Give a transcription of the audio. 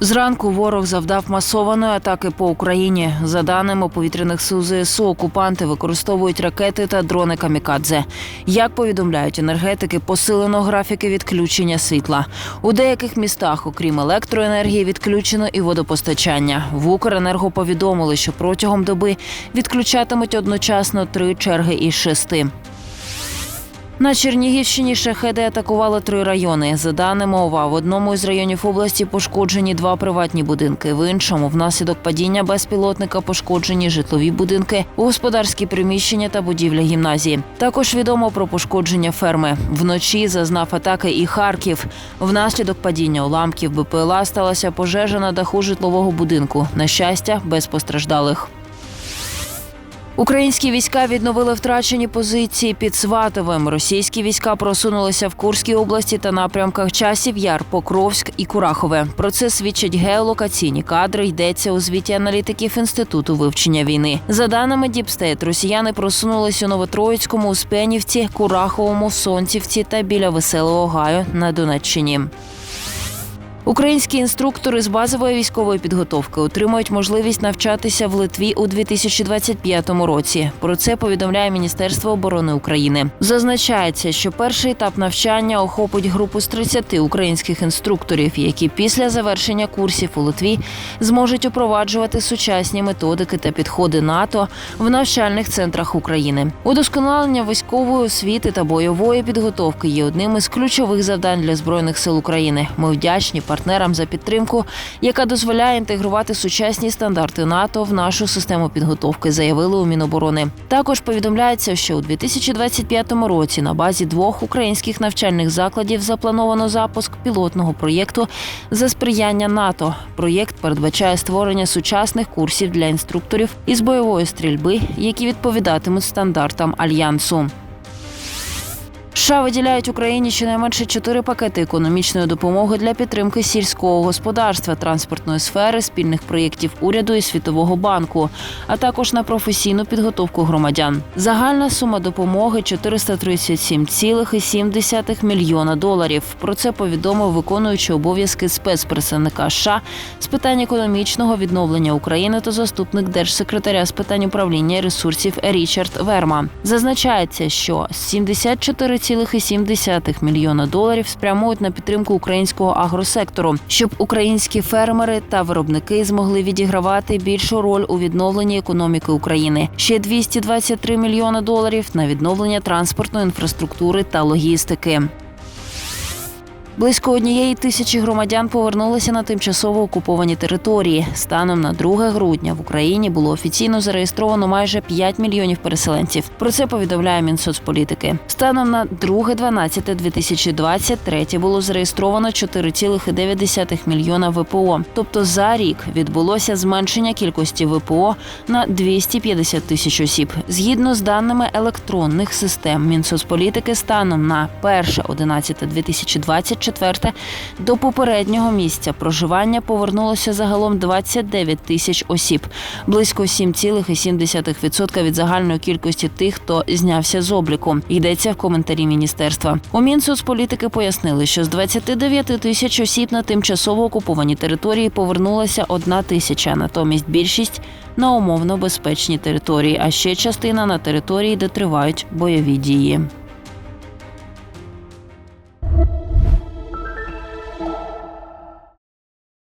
Зранку ворог завдав масованої атаки по Україні. За даними повітряних сил ЗСУ, окупанти використовують ракети та дрони камікадзе. Як повідомляють енергетики, посилено графіки відключення світла. У деяких містах, окрім електроенергії, відключено і водопостачання. В Укренерго повідомили, що протягом доби відключатимуть одночасно три черги із шести. На Чернігівщині шахеди атакували три райони. За даними ОВА, в одному із районів області пошкоджені два приватні будинки. В іншому, внаслідок падіння безпілотника, пошкоджені житлові будинки, господарські приміщення та будівля гімназії. Також відомо про пошкодження ферми. Вночі зазнав атаки і Харків. Внаслідок падіння уламків БПЛА сталася пожежа на даху житлового будинку. На щастя, без постраждалих. Українські війська відновили втрачені позиції під Сватовим. Російські війська просунулися в Курській області та напрямках Часів Яр, Покровськ і Курахове. Про це свідчать геолокаційні кадри. Йдеться у звіті аналітиків інституту вивчення війни. За даними Діпстейт, росіяни просунулися у Новотроїцькому, Успенівці, Кураховому, Сонцівці та біля Веселого Гаю на Донеччині. Українські інструктори з базової військової підготовки отримають можливість навчатися в Литві у 2025 році. Про це повідомляє Міністерство оборони України. Зазначається, що перший етап навчання охопить групу з 30 українських інструкторів, які після завершення курсів у Литві зможуть упроваджувати сучасні методики та підходи НАТО в навчальних центрах України. Удосконалення військової освіти та бойової підготовки є одним із ключових завдань для збройних сил України. Ми вдячні партнерам за підтримку, яка дозволяє інтегрувати сучасні стандарти НАТО в нашу систему підготовки, заявили у Міноборони. Також повідомляється, що у 2025 році на базі двох українських навчальних закладів заплановано запуск пілотного проєкту за сприяння НАТО. Проєкт передбачає створення сучасних курсів для інструкторів із бойової стрільби, які відповідатимуть стандартам альянсу. США виділяють Україні щонайменше чотири пакети економічної допомоги для підтримки сільського господарства, транспортної сфери, спільних проєктів уряду і світового банку, а також на професійну підготовку громадян. Загальна сума допомоги 437,7 мільйона доларів. Про це повідомив виконуючий обов'язки спецпредставника США з питань економічного відновлення України та заступник держсекретаря з питань управління ресурсів Річард Верма. Зазначається, що 74,7 мільйона доларів спрямують на підтримку українського агросектору, щоб українські фермери та виробники змогли відігравати більшу роль у відновленні економіки України. Ще 223 мільйони доларів на відновлення транспортної інфраструктури та логістики. Близько однієї тисячі громадян повернулися на тимчасово окуповані території. Станом на 2 грудня в Україні було офіційно зареєстровано майже 5 мільйонів переселенців. Про це повідомляє Мінсоцполітики. Станом на 2.12.2023 було зареєстровано 4,9 мільйона ВПО. Тобто за рік відбулося зменшення кількості ВПО на 250 тисяч осіб. Згідно з даними електронних систем Мінсоцполітики, станом на 1.11.2024 до попереднього місця проживання повернулося загалом 29 тисяч осіб, близько 7,7% від загальної кількості тих, хто знявся з обліку. Йдеться в коментарі міністерства. У Мінсоцполітики пояснили, що з 29 тисяч осіб на тимчасово окуповані території повернулася одна тисяча, натомість більшість на умовно безпечні території, а ще частина на території, де тривають бойові дії.